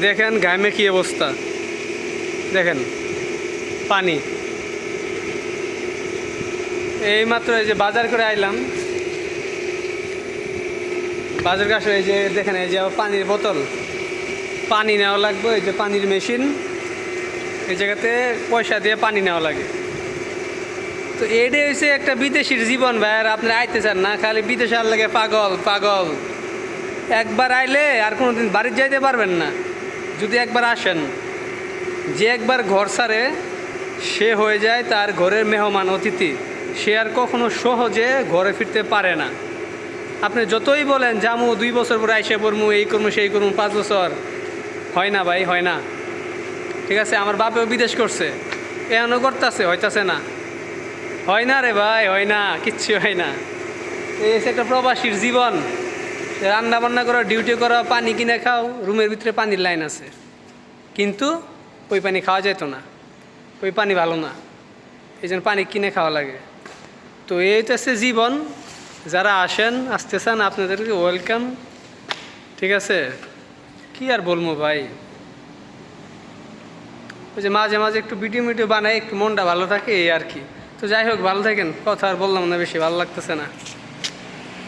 দেখেন ঘামে কি অবস্থা। দেখেন, পানি। এই মাত্র এই যে বাজার করে আইলাম। বাজার কাছে এই যে দেখেন, এই যে পানির বোতল। পানি নেওয়া লাগবে, এই যে পানির মেশিন। এই জায়গাতে পয়সা দিয়ে পানি নেওয়া লাগে। তো এটাই হচ্ছে একটা বিদেশির জীবন ভাই, আর আপনি আইতে চান না, খালি বিদেশে আর লাগে পাগল পাগল। একবার আইলে আর কোনোদিন বাড়ির যাইতে পারবেন না। যদি একবার আসেন, যে একবার ঘর ছাড়ে সে হয়ে যায় তার ঘরের মেহমান অতিথি। সে আর কখনো সহজে ঘরে ফিরতে পারে না। আপনি যতই বলেন, জামু, দুই বছর পরে আইসে পড়মু, এই করমু, সেই করমু, পাঁচ বছর। হয় না ভাই, হয় না। ঠিক আছে, আমার বাপেও বিদেশ করছে। এখনও করতেছে, হইতাছে না। হয় না রে ভাই, হয় না, কিচ্ছু হয় না। এই একটা প্রবাসীর জীবন। রান্না বান্না করো ডিউটি করো, পানি কিনে খাও, রুমের ভিতরে পানির লাইন আছে। কিন্তু ওই পানি খাওয়া যেত না। ওই পানি ভালো না। এই জন্য পানি কিনে খাওয়া লাগে। তো এই হচ্ছে জীবন। যারা আসেন আসতে চান আপনাদেরকে ওয়েলকাম ঠিক আছে? কি আর বলব ভাই? ওই যে মাঝে মাঝে একটু ভিডিও মিডিও বানাই, একটু মনটা ভালো থাকে, এই আর কি। তো যাই হোক, ভালো থাকেন। কথা আর বললাম না, বেশি ভালো লাগতেছে না।